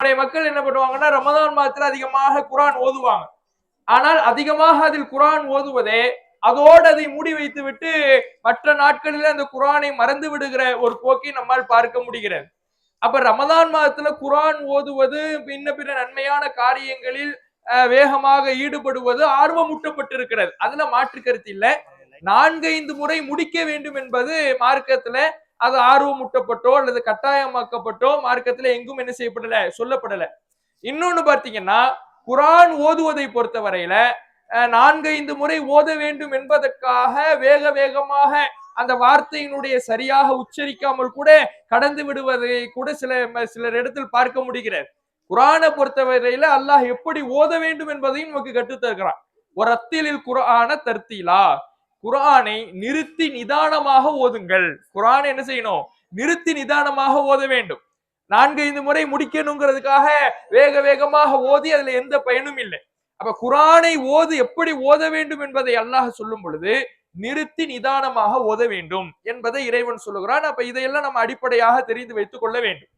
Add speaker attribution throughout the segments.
Speaker 1: நம்முடைய மக்கள் என்ன பண்ணுவாங்கன்னா ரமதான் மாதத்துல அதிகமாக குரான் ஓதுவாங்க. ஆனால் அதிகமாக அதில் குரான் ஓதுவதே அதோடு அதை மூடி வைத்து விட்டு மற்ற நாட்களில் அந்த குரானை மறந்து விடுகிற ஒரு போக்கை நம்மால் பார்க்க முடிகிறது. அப்ப ரமதான் மாதத்துல குரான் ஓதுவது பின்ன பிற நன்மையான காரியங்களில் வேகமாக ஈடுபடுவது ஆர்வமூட்டப்பட்டிருக்கிறது. அதுல மாற்று கருத்து இல்ல. நான்கைந்து முறை முடிக்க வேண்டும் என்பது மார்க்கத்துல அது ஆர்வமூட்டப்பட்டோ அல்லது கட்டாயமாக்கப்பட்டோ மார்க்கத்துல எங்கும் என்ன செய்யப்படல? சொல்லப்படல. இன்னொன்னு பாத்தீங்கன்னா குரான் ஓதுவதை பொறுத்தவரையில நான்கைந்து முறை ஓத வேண்டும் என்பதற்காக வேக வேகமாக அந்த வார்த்தையினுடைய சரியாக உச்சரிக்காமல் கூட கடந்து விடுவதை கூட சில சிலர் இடத்தில் பார்க்க முடிகிறது. குரானை பொறுத்தவரையில அல்லாஹ் எப்படி ஓத வேண்டும் என்பதையும் நமக்கு கற்றுத்தருக்கிறான் ஒரு அத்திலில் குரான தர்த்தீலா. குரானை நிறுத்தி நிதானமாக ஓதுங்கள். குரான் என்ன செய்யணும்? நிறுத்தி நிதானமாக ஓத வேண்டும். நான்கு ஐந்து முறை முடிக்கணுங்கிறதுக்காக வேக வேகமாக ஓதி அதுல எந்த பயனும் இல்லை. அப்ப குரானை ஓது எப்படி ஓத வேண்டும் என்பதை அல்லாஹ் சொல்லும் பொழுது நிறுத்தி நிதானமாக ஓத வேண்டும் என்பதை இறைவன் சொல்லுகிறான். அப்ப இதையெல்லாம் நம்ம அடிப்படையாக தெரிந்து வைத்துக் கொள்ள வேண்டும்.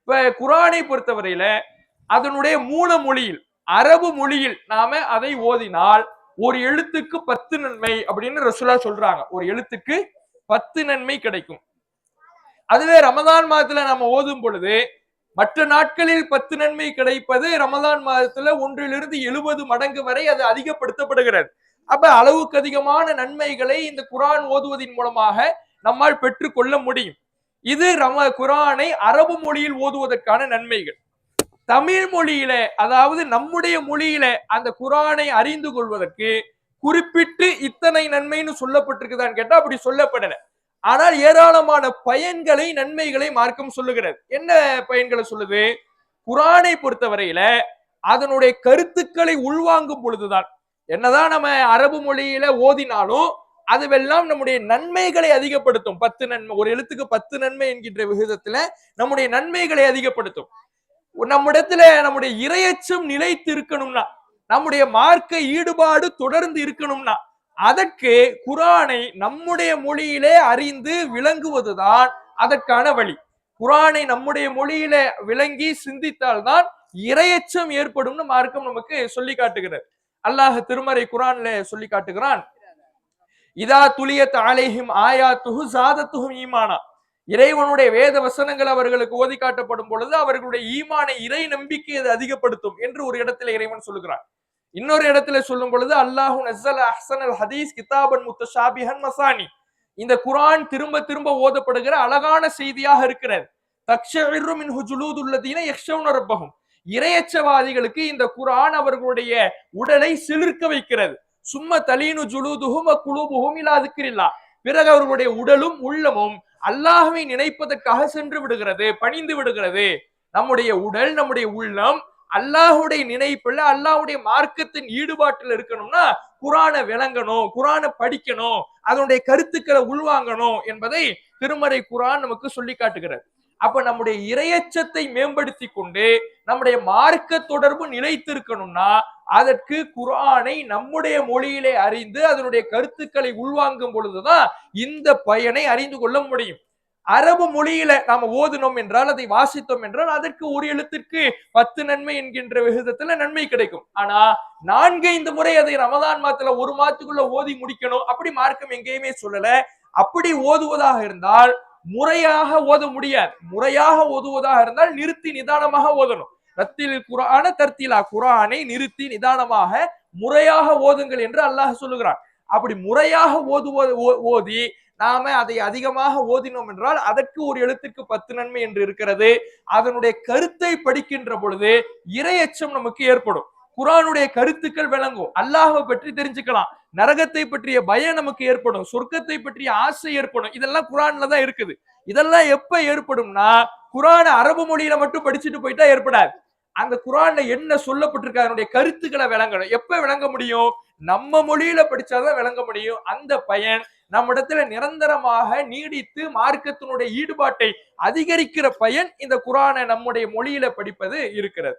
Speaker 1: இப்ப குரானை பொறுத்தவரையில அதனுடைய மூல மொழியில் அரபு மொழியில் நாம அதை ஓதினால் ஒரு எழுத்துக்கு பத்து நன்மை அப்படின்னு ரசுல்லா சொல்றாங்க. ஒரு எழுத்துக்கு பத்து நன்மை கிடைக்கும். அதுவே ரமதான் மாதத்துல நம்ம ஓதும் பொழுது மற்ற நாட்களில் பத்து நன்மை கிடைப்பது ரமதான் மாதத்துல ஒன்றிலிருந்து எழுபது மடங்கு வரை அது அதிகப்படுத்தப்படுகிறது. அப்ப அளவுக்கு அதிகமான நன்மைகளை இந்த குரான் ஓதுவதன் மூலமாக நம்மால் பெற்றுக்கொள்ள முடியும். இது ரம குரானை அரபு மொழியில் ஓதுவதற்கான நன்மைகள். தமிழ் மொழியில அதாவது நம்முடைய மொழியில அந்த குரானை அறிந்து கொள்வதற்கு குறிப்பிட்டு இத்தனை நன்மைன்னு சொல்லப்பட்டிருக்குதான்னு கேட்டா அப்படி சொல்லப்படல. ஆனால் ஏராளமான பயன்களை நன்மைகளை மார்க்கம் சொல்லுகிறது. என்ன பயன்களை சொல்லுது? குரானை பொறுத்தவரையில அதனுடைய கருத்துக்களை உள்வாங்கும் பொழுதுதான். என்னதான் நம்ம அரபு மொழியில ஓதினாலும் அதுவெல்லாம் நம்முடைய நன்மைகளை அதிகப்படுத்தும். பத்து நன்மை ஒரு எழுத்துக்கு பத்து நன்மை என்கின்ற விகிதத்துல நம்முடைய நன்மைகளை அதிகப்படுத்தும். நம்மிடத்துல நம்முடைய இரையச்சம் நிலைத்து இருக்கணும்னா நம்முடைய மார்க்க ஈடுபாடு தொடர்ந்து இருக்கணும்னா அதற்கு குரானை நம்முடைய மொழியிலே அறிந்து விளங்குவதுதான் அதற்கான வழி. குரானை நம்முடைய மொழியில விளங்கி சிந்தித்தால்தான் இரையச்சம் ஏற்படும்னு மார்க்கம் நமக்கு சொல்லி காட்டுகிறது. அல்லாஹ் திருமறை குரான்ல சொல்லி காட்டுகிறான். இதா துளியத் ஆலேஹிம் துகு சாதத்துஹும் ஈமானா. இறைவனுடைய வேத வசனங்கள் அவர்களுக்கு ஓதி காட்டப்படும் பொழுது அவர்களுடைய ஈமானை இறை நம்பிக்கை அது அதிகப்படுத்தும் என்று ஒரு இடத்துல இறைவன் சொல்லுகிறான். இன்னொரு இடத்துல சொல்லும் பொழுது அல்லாஹு நசல் அஹசன் அல் ஹதீஸ் கிதாபன் முத்தஷாபிஹன் மசானி இந்த குரான் திரும்ப திரும்ப ஓதப்படுகிற அழகான செய்தியாக இருக்கிறது. தக்ஷமின் ஹுஜுலூதுல்லதீன யக்ஷவுன ரப்பகும் இரையச்சவாதிகளுக்கு இந்த குரான் அவர்களுடைய உடலை சிலிர்க்க வைக்கிறது. சும்மா தலீனு ஜுலூதுகும் குழுபுகும் இல்லாதுக்கிறில்லா பிறகு அவர்களுடைய உடலும் உள்ளமும் அல்லாஹுவை நினைப்பதற்காக சென்று விடுகிறது பணிந்து விடுகிறது. நம்முடைய உடல் நம்முடைய உள்ளம் அல்லாஹுடைய நினைப்புல அல்லாஹுடைய மார்க்கத்தின் ஈடுபாட்டில் இருக்கணும்னா குரானை விளங்கணும் குரானை படிக்கணும் அதனுடைய கருத்துக்களை உள்வாங்கணும் என்பதை திருமறை குரான் நமக்கு சொல்லி காட்டுகிறது. அப்ப நம்முடைய இரையச்சத்தை மேம்படுத்தி கொண்டு நம்முடைய மார்க்க தொடர்பு நிலைத்திருக்கணும்னா அதற்கு குரானை நம்முடைய மொழியிலே அறிந்து அதனுடைய கருத்துக்களை உள்வாங்கும் பொழுதுதான் இந்த பயனை அறிந்து கொள்ள முடியும். அரபு மொழியில நாம ஓதுனோம் என்றால் அதை வாசித்தோம் என்றால் அதற்கு ஒரு எழுத்திற்கு பத்து நன்மை என்கின்ற விகிதத்துல நன்மை கிடைக்கும். ஆனா நான்கு இந்த முறை அதை ரமதான் மாதத்துல ஒரு மாதத்துக்குள்ள ஓதி முடிக்கணும் அப்படி மார்க்கம் எங்கேயுமே சொல்லல. அப்படி ஓதுவதாக இருந்தால் முறையாக ஓத முடியாது. முறையாக ஓதுவதாக இருந்தால் நிறுத்தி நிதானமாக ஓதணும். ரத்தில் குரான தர்த்திலா. குரானை நிறுத்தி நிதானமாக முறையாக ஓதுங்கள் என்று அல்லாஹ் சொல்லுகிறான். அப்படி முறையாக ஓதுவது ஓதி நாம அதை அதிகமாக ஓதினோம் என்றால் அதற்கு ஒரு எழுத்துக்கு பத்து நன்மை என்று இருக்கிறது. அதனுடைய கருத்தை படிக்கின்ற பொழுது இரையச்சம் நமக்கு ஏற்படும். குரானுடைய கருத்துக்கள் விளங்கும். அல்லாஹை பற்றி தெரிஞ்சுக்கலாம். நரகத்தை பற்றிய பயம் நமக்கு ஏற்படும். சொர்க்கத்தை பற்றிய ஆசை ஏற்படும். இதெல்லாம் குரான்ல தான் இருக்குது. இதெல்லாம் எப்ப ஏற்படும்னா குரான அரபு மொழியில மட்டும் படிச்சுட்டு போயிட்டா ஏற்படாது. அந்த குரான்ல என்ன சொல்லப்பட்டிருக்கு அதனுடைய கருத்துக்களை விளங்கணும். எப்ப விளங்க முடியும்? நம்ம மொழியில படிச்சாதான் விளங்க முடியும். அந்த பயன் நம்மிடத்துல நிரந்தரமாக நீடித்து மார்க்கத்தினுடைய ஈடுபாட்டை அதிகரிக்கிற பயன் இந்த குரானை நம்முடைய மொழியில படிப்பது இருக்கிறது.